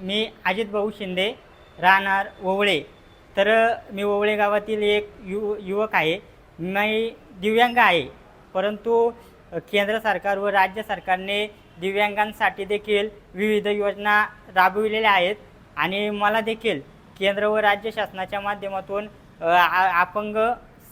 मी अजित भाऊ शिंदे राहणार ओवळे तर मी ओवळे गावातील एक यु युवक आहे. मी दिव्यांग आहे. परंतु केंद्र सरकार व राज्य सरकारने दिव्यांगांसाठी देखील विविध योजना राबविलेल्या आहेत. आणि मला देखील केंद्र व राज्य शासनाच्या माध्यमातून आ- अपंग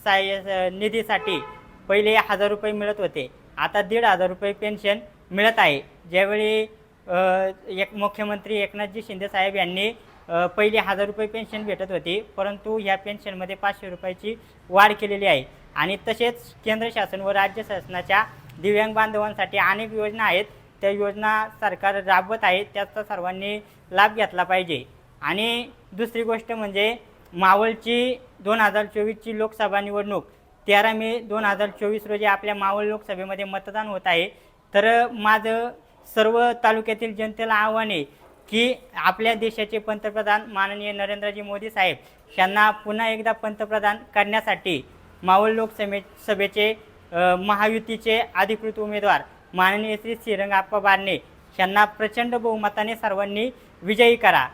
साय निधीसाठी पहिले हजार रुपये मिळत होते. आता दीड हजार रुपये पेन्शन मिळत आहे. ज्यावेळी एक मुख्यमंत्री एकनाथजी शिंदे साहेब यांनी पहिले हजार रुपये पेन्शन भेटत होती परंतु ह्या पेन्शनमध्ये पाचशे रुपयाची वाढ केलेली आहे. आणि तसेच केंद्र शासन व राज्य शासनाच्या दिव्यांग बांधवांसाठी अनेक योजना आहेत. त्या योजना सरकार राबवत आहे त्याचा सर्वांनी लाभ घेतला पाहिजे. आणि दुसरी गोष्ट म्हणजे मावळची दोन हजार चोवीसची लोकसभा निवडणूक. तेरा मे दोन हजार चोवीस रोजी आपल्या मावळ लोकसभेमध्ये मतदान होत आहे. तर माझं सर्व तालुक्यातील जनतेला आव्हान आहे की आपल्या देशाचे पंतप्रधान माननीय नरेंद्रजी मोदी साहेब यांना पुन्हा एकदा पंतप्रधान करण्यासाठी मावळ लोकसभे सभेचे महायुतीचे अधिकृत उमेदवार माननीय श्री श्रीरंगाप्पा बारणे यांना प्रचंड बहुमताने सर्वांनी विजयी करा.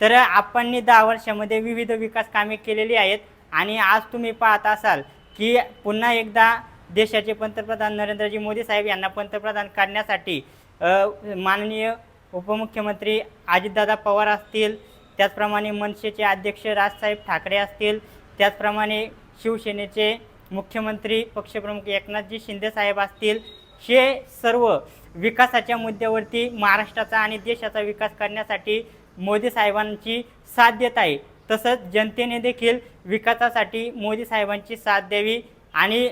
तर आपणनी दहा वर्षामध्ये विविध विकास कामे केलेली आहेत आणि आज तुम्ही पाहत असाल की पुन्हा एकदा देशाचे पंतप्रधान नरेंद्रजी मोदी साहेब यांना पंतप्रधान करण्यासाठी माननीय उपमुख्यमंत्री अजितदादा पवार असतील त्याचप्रमाणे मनसेचे अध्यक्ष राजसाहेब ठाकरे असतील त्याचप्रमाणे शिवसेनेचे मुख्यमंत्री पक्षप्रमुख एकनाथजी शिंदेसाहेब असतील हे सर्व विकासाच्या मुद्द्यावरती महाराष्ट्राचा आणि देशाचा विकास करण्यासाठी मोदी साहेबांची साथ देत आहे. तसंच जनतेने देखील विकासासाठी मोदी साहेबांची साथ द्यावी आणि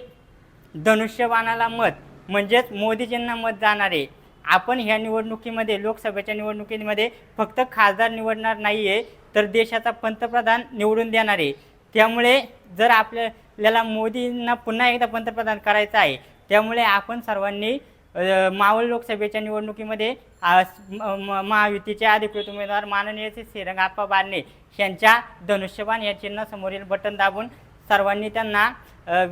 धनुष्यबाणाला मत म्हणजेच मोदीजींना मत जाणारे आपण ह्या निवडणुकीमध्ये लोकसभेच्या निवडणुकीमध्ये फक्त खासदार निवडणार नाही आहे तर देशाचा पंतप्रधान निवडून देणार आहे. त्यामुळे जर आपल्याला मोदींना पुन्हा एकदा पंतप्रधान करायचं आहे त्यामुळे आपण सर्वांनी मावळ लोकसभेच्या निवडणुकीमध्ये महायुतीचे अधिकृत उमेदवार माननीय श्री श्रीरंगाप्पा बारणे यांच्या धनुष्यबाण या चिन्हासमोरील बटन दाबून सर्वांनी त्यांना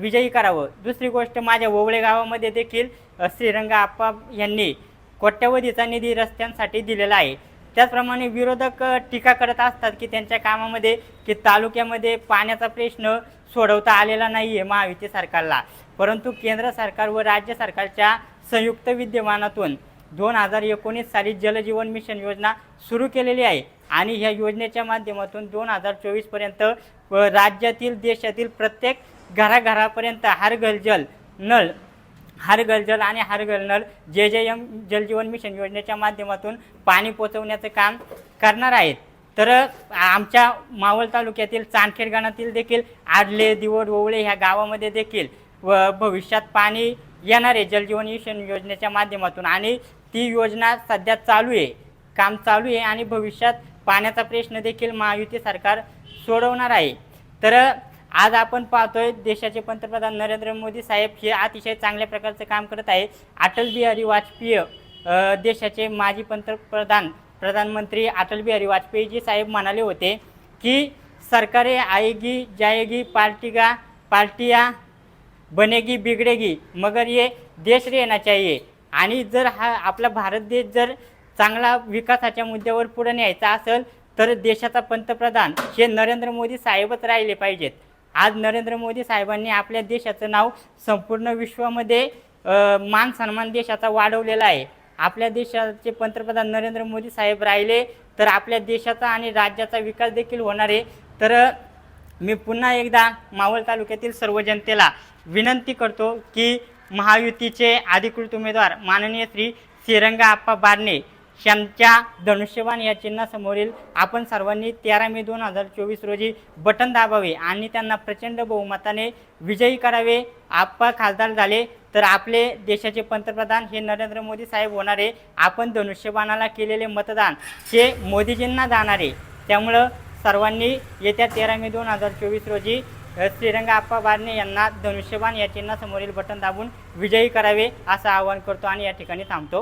विजयी करावं. दुसरी गोष्ट माझ्या ओवळे गावामध्ये देखील अ, श्रीरंगा आप्पा यांनी कोट्यवधीचा निधी रस्त्यांसाठी दिलेला आहे. त्याचप्रमाणे विरोधक टीका करत असतात की त्यांच्या कामामध्ये की तालुक्यामध्ये पाण्याचा प्रश्न सोडवता आलेला नाही आहे महायुती सरकारला. परंतु केंद्र सरकार व राज्य सरकारच्या संयुक्त विद्यमानातून दोन हजार एकोणीस साली जलजीवन मिशन योजना सुरू केलेली आहे आणि ह्या योजनेच्या माध्यमातून दोन हजार चोवीसपर्यंत राज्यातील देशातील प्रत्येक घराघरापर्यंत हर घर जल नळ हर घर जल आणि हर घर जे जे एम जलजीवन मिशन योजनेच्या माध्यमातून पाणी पोचवण्याचं काम करणार आहेत. तर आमच्या मावळ तालुक्यातील चांदखेड गणातील देखील आडले दिवड ओवळे ह्या गावामध्ये देखील व भविष्यात पाणी येणार आहे जलजीवन मिशन योजनेच्या माध्यमातून. आणि ती योजना सध्या चालू आहे काम चालू आहे आणि भविष्यात पाण्याचा प्रश्न देखील महायुती सरकार सोडवणार आहे. तर आज आपण पाहतोय देशाचे पंतप्रधान नरेंद्र मोदी साहेब हे अतिशय चांगल्या प्रकारचं काम करत आहे. अटल बिहारी वाजपेयी देशाचे माजी पंतप्रधान प्रधानमंत्री अटल बिहारी वाजपेयीजी साहेब म्हणाले होते की सरकारे आएगी जाएगी पार्टी का बनेगी बिगडेगी मगर ये देश रेना चाहिए. आणि जर हा आपला भारत देश जर चांगला विकासाच्या मुद्द्यावर पुढे न्यायचा असेल तर देशाचा पंतप्रधान हे नरेंद्र मोदी साहेबच राहिले पाहिजेत. आज नरेंद्र मोदी साहेबांनी आपल्या देशाचं नाव संपूर्ण विश्वामध्ये मान सन्मान देशाचा वाढवलेला आहे. आपल्या देशाचे पंतप्रधान नरेंद्र मोदी साहेब राहिले तर आपल्या देशाचा आणि राज्याचा विकास देखील होणार आहे. तर मी पुन्हा एकदा मावळ तालुक्यातील सर्व जनतेला विनंती करतो की महायुतीचे अधिकृत उमेदवार माननीय श्री श्रीरंगा आप्पा बारणे यांच्या धनुष्यबाण या चिन्हासमोरील आपण सर्वांनी तेरा मे दोन हजार चोवीस रोजी बटन दाबावे आणि त्यांना प्रचंड बहुमताने विजयी करावे. आप्पा खासदार झाले तर आपले देशाचे पंतप्रधान हे नरेंद्र मोदी साहेब होणारे आपण धनुष्यबाणाला केलेले मतदान हे मोदीजींना जाणारे. त्यामुळं सर्वांनी येत्या तेरा मे दोन हजार चोवीस रोजी श्रीरंगा श्रीरंग आप्पा बारणे यांना धनुष्यबाण या चिन्हासमोरील बटन दाबून विजयी करावे असं आवाहन करतो आणि या ठिकाणी थांबतो.